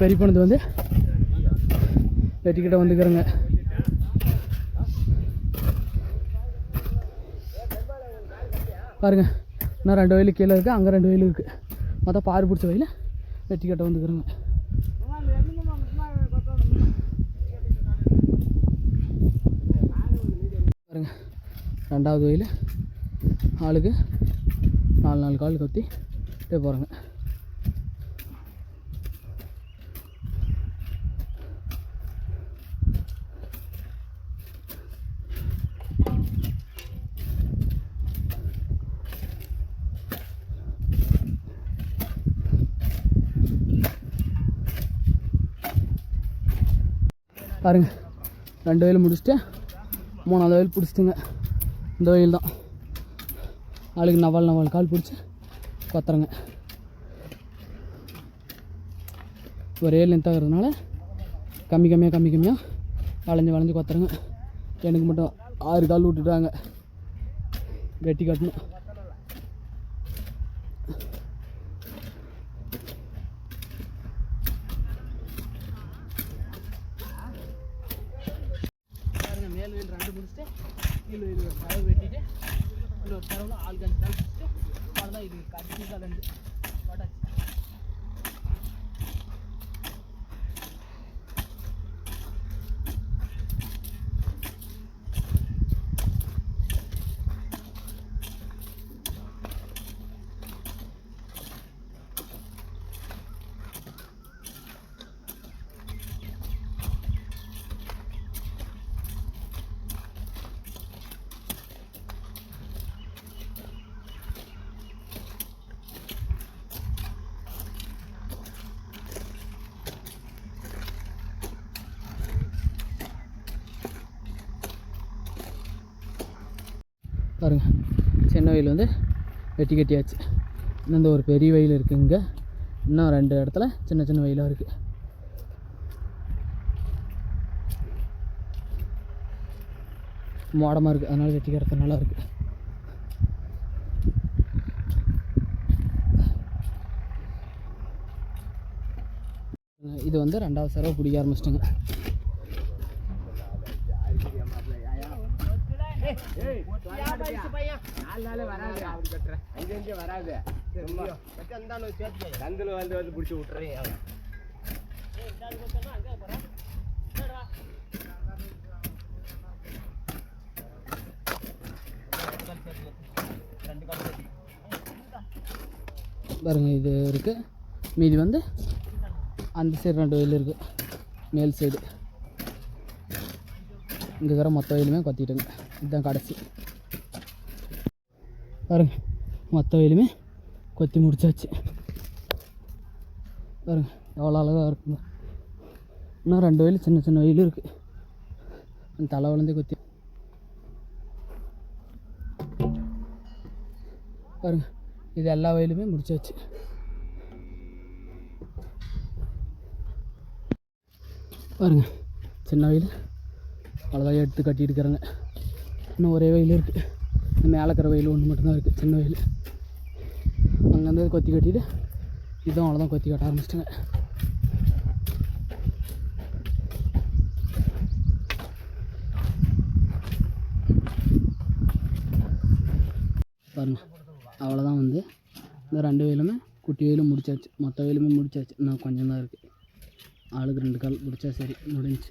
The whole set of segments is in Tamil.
பெரிய பெரியப்பனது வந்து வெட்டிக்கிட்ட வந்துக்கிறேங்க. பாருங்க இன்னும் ரெண்டு வயலு கீழே இருக்குது அங்கே ரெண்டு வயலு இருக்குது மொத்தம் பாரு பிடிச்ச வயலில் வெட்டிக்கிட்ட வந்துக்கிறேங்க. பாருங்க ரெண்டாவது வயல் ஆளுக்கு நாலு நாலு கால் கொத்தி போகிறேங்க பாருங்க. ரெண்டு வயல் முடிச்சுட்டு மூணாவது வயல் பிடிச்சிட்டுங்க. இந்த வயல் தான். ஆளுக்கு நவால் நவால் கால் பிடிச்சி கொத்துறங்க. ஒரே லென்த்தாகிறதுனால கம்மி கம்மியாக கம்மி கம்மியாக வளைஞ்சு வளைஞ்சு கொத்துறங்க. எனக்கு மட்டும் ஆறு கால் விட்டுட்டாங்க. வெட்டி கட்டணும் பாருங்க மேல் வீல் ரெண்டு முடிச்சுட்டு கீழ் வீல் ஒரு தரவு வெட்டிட்டு இன்னொரு தரவில் ஆளுக்கு அஞ்சு தரவு முடிச்சுட்டு அவ்வளோதான் இது கட்டி கலந்து போட்டாச்சு பாருங்க. சின்ன வயல் வந்து வெட்டி கட்டியாச்சு. இன்னும் இந்த ஒரு பெரிய வயல் இருக்குது இங்கே இன்னும் ரெண்டு இடத்துல சின்ன சின்ன வயலாக இருக்குது மோடமாக இருக்குது அதனால் வெட்டிக்கிறது நல்லா இருக்குது இது வந்து ரெண்டாவது சரவை பிடிக்க ஆரம்பிச்சிட்டுங்க. சந்தில் வந்து வந்து பிடிச்சி விட்டுறேன் பாருங்க இது இருக்குது மீதி வந்து அந்த சைடு ரெண்டு வயல் இருக்குது மேல் சைடு இங்கே இருக்கிற மொத்த வயலுமே கொத்திட்டுங்க. இதுதான் கடைசி. பாருங்க மொத்த வயலுமே கொத்தி முடிச்சாச்சு. பாருங்க எவ்வளோ அழகாக இருக்குங்க. இன்னும் ரெண்டு வயல் சின்ன சின்ன வயல் இருக்குது அந்த தலை வளர்ந்தே கொத்தி. பாருங்க இது எல்லா வயலுமே முடிச்சாச்சு. பாருங்க சின்ன வயல் அவ்வளோதான் எடுத்து கட்டிட்டு இருக்கிறேங்க இன்னும் ஒரே வயல் இருக்குது இந்த மேலே இருக்கிற வயல் ஒன்று மட்டும்தான் இருக்குது சின்ன வயல். அங்கேருந்து கொத்தி கட்டிட்டு இதுவும் அவ்வளோதான் கொத்தி கட்ட ஆரம்பிச்சிட்டுங்க. பாருங்க அவ்வளோதான் வந்து. இந்த ரெண்டு வயலுமே குட்டி வயலும் முடிச்சாச்சு மொத்த வயலுமே முடிச்சாச்சு. இன்னும் கொஞ்சம் தான் இருக்குது ஆளுக்கு ரெண்டு கால் முடிச்சா சரி முடிஞ்சு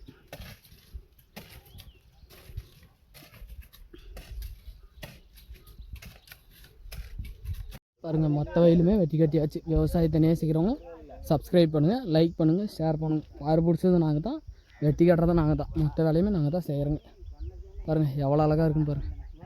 பாருங்கள் மொத்த வயலுமே வெட்டி கட்டியாச்சு. விவசாயத்தை நேசிக்கிறவங்க சப்ஸ்கிரைப் பண்ணுங்கள் லைக் பண்ணுங்கள் ஷேர் பண்ணுங்கள் பார் பிடிச்சது நாங்கள் தான் வெட்டி கட்டுறதும் நாங்கள் தான் மொத்த வேலையுமே நாங்கள் தான் செய்கிறோங்க பாருங்கள் எவ்வளோ அழகாக இருக்குன்னு பாருங்கள்